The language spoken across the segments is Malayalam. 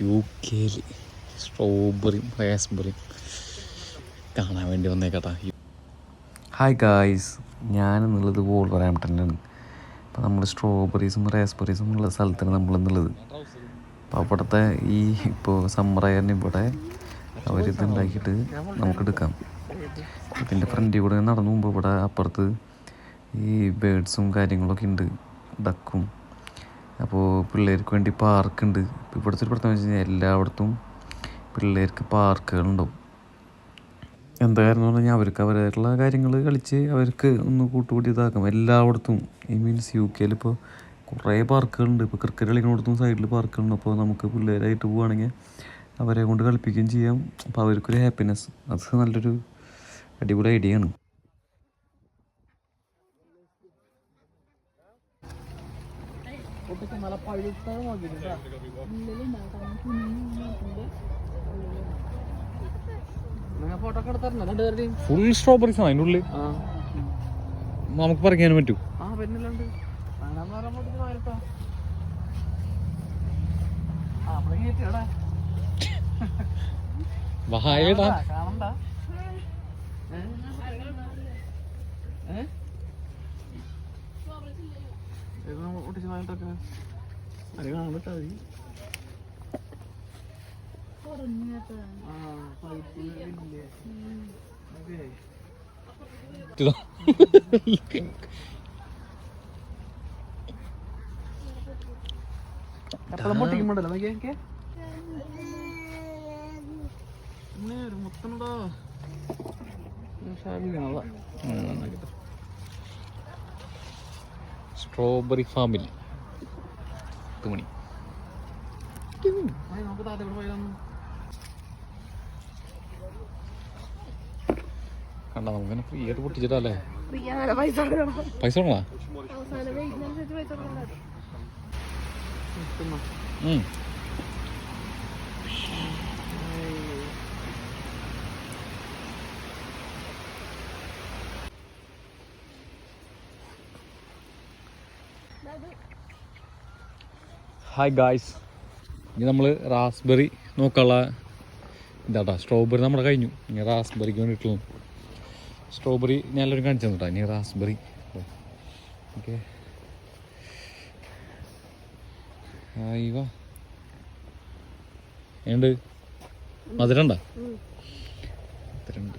യു കെയിൽ സ്ട്രോബെറിയും റേസ്ബെറിയും കാണാൻ വേണ്ടി വന്നേക്കട്ടാ. ഹായ് ഗായ്സ് ഞാനെന്നുള്ളത് വോൾവറാംപ്ടണിലാണ് അപ്പോൾ നമ്മൾ സ്ട്രോബെറീസും റേസ്ബെറീസും ഉള്ള സ്ഥലത്താണ് നമ്മളെന്നുള്ളത്. അപ്പോൾ അവിടുത്തെ ഈ ഇപ്പോൾ സമ്മറായറിന് ഇവിടെ അവരിത് ഉണ്ടാക്കിയിട്ട് നമുക്ക് എടുക്കാം. ഇതിന്റെ ഫ്രണ്ടിൽ കൂടെ നടന്നു പോകുമ്പോൾ ഇവിടെ അപ്പുറത്ത് ഈ ബേഡ്സും കാര്യങ്ങളൊക്കെ ഉണ്ട്. ഡക്കും അപ്പോൾ പിള്ളേർക്ക് വേണ്ടി പാർക്കുണ്ട് ഇവിടുത്തെ ഒരു പ്രത്യേകത വെച്ച് കഴിഞ്ഞാൽ എല്ലായിടത്തും പിള്ളേർക്ക് പാർക്കുകളുണ്ടാവും. എന്താ കാരണം എന്ന് പറഞ്ഞാൽ അവർക്ക് അവരായിട്ടുള്ള കാര്യങ്ങൾ കളിച്ച് അവർക്ക് ഒന്ന് കൂട്ടുകൂടി ഇതാക്കാം. എല്ലായിടത്തും. ഈ മീൻസ് യു കെയിൽ ഇപ്പോൾ കുറേ പാർക്കുകളുണ്ട്. ഇപ്പോൾ ക്രിക്കറ്റ് കളിക്കുന്നിടത്തും സൈഡിൽ പാർക്കുകളുണ്ട്. അപ്പോൾ നമുക്ക് പിള്ളേരായിട്ട് പോവുകയാണെങ്കിൽ അവരെ കൊണ്ട് കളിപ്പിക്കുകയും ചെയ്യാം. അപ്പോൾ അവർക്കൊരു ഹാപ്പിനെസ് അത് നല്ലൊരു അടിപൊളി ഐഡിയ ആണ്. ഫോട്ടോ ഒക്കെ എടുത്തായിരുന്നു രണ്ടുപേരുടെയും? ഫുൾ സ്ട്രോബെറീസ് അതിന്റെ ഉള്ളിൽ നമുക്ക് പറിക്കാനും പറ്റും. ആ വായടാ കാണണ്ട? ഏ? വാങ്ങിട്ടൊക്കെ അത് മതി. പൊട്ടിക്കുമ്പോണ്ടല്ലോ? സ്ട്രോബെറി ഫാമിൽ. പത്ത് മണി. കണ്ട നമുക്ക് ഫ്രീ ആയിട്ട് പൊട്ടിച്ചിട്ടല്ലേ? പൈസ കൊടുക്കണം പൈസ കൊടുക്കണോ അവസാനം വെയിറ്റിനനുസരിച്ച് പൈസ കൊടുക്കണം തിന്നോ ഉം. ഹായ് ഗായ്സ് ഇനി നമ്മൾ റാസ്ബെറി നോക്കാനുള്ള ഇതാട്ടാ സ്ട്രോബെറി നമ്മുടെ കഴിഞ്ഞു. ഇനി റാസ്ബെറിക്ക് വേണ്ടിയിട്ടുള്ളൂ സ്ട്രോബെറി ഞാൻ എല്ലാവരും കാണിച്ചു തന്നിട്ടാ ഇനി റാസ്ബെറി ഓക്കെ ഹായ് വാ ഉണ്ട് മധുരണ്ട മധുരണ്ട്.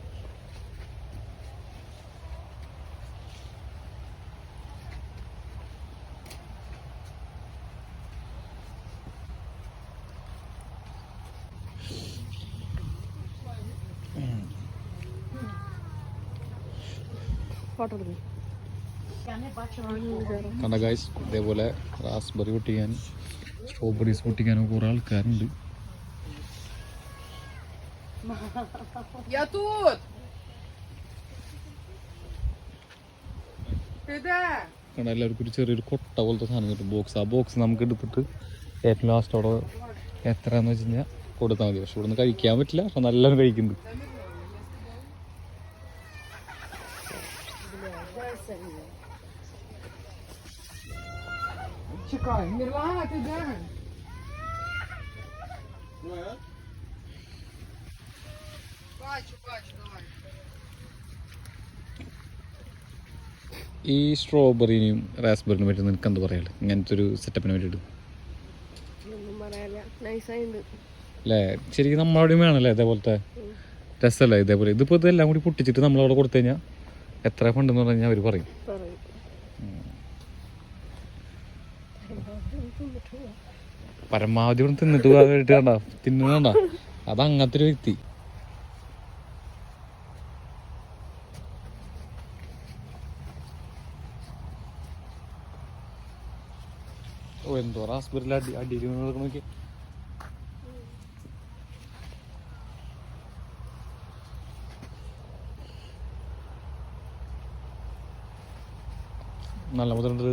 ഫോട്ടോ എടുക്കും കണ്ട ഗായ്സ് ഇതേപോലെ റാസ്ബെറി പൊട്ടിക്കാനും സ്ട്രോബെറീസ് പൊട്ടിക്കാനും കുറേ ആൾക്കാരുണ്ട് Я тут! Ты да? കണ്ട എല്ലാവർക്കും ഒരു ചെറിയൊരു കൊട്ട പോലത്തെ സാധനം കിട്ടും ബോക്സ് ആ ബോക്സ് നമുക്ക് എടുത്തിട്ട് ഏറ്റവും ലാസ്റ്റ് അവിടെ എത്രയാന്ന് വെച്ച് കഴിഞ്ഞാൽ കൊടുത്താൽ മതി പക്ഷെ ഇവിടുന്ന് കഴിക്കാൻ പറ്റില്ല പക്ഷെ നല്ലോണം കഴിക്കുന്നുണ്ട് Чекай, Мирлана, ты да? Бачу, бачу, давай. ഈ സ്ട്രോബെറിനെയും റാസ്ബെറിനും പറ്റി നിനക്ക് എന്താ പറയാ ഇങ്ങനത്തെ ഒരു സെറ്റപ്പിനെ പറ്റിയിട്ട് ഒന്നും പറയാനില്ല നൈസായിണ്ട് അല്ലേ ശരിക്കും നമ്മളവിടെയും വേണമല്ലേ ഇതേപോലത്തെ രസമല്ലേ ഇതേപോലെ ഇതിപ്പോൾ ഇതെല്ലാം കൂടി പൊട്ടിച്ചിട്ട് നമ്മളവിടെ കൊടുത്തു കഴിഞ്ഞാൽ എത്ര ഫണ്ടെന്ന് പറഞ്ഞു കഴിഞ്ഞാൽ അവർ പറയും പരമാവധി ഇവിടെ തിന്നിട്ട് പോകാനായിട്ട് കണ്ട. തിന്നുകണ്ട അത് അങ്ങനത്തെ ഒരു വ്യക്തി. ഓ എന്തോ റാസ്ബെറിൽ അടി അടിയിൽ നോക്കി നല്ല മുതലുണ്ട്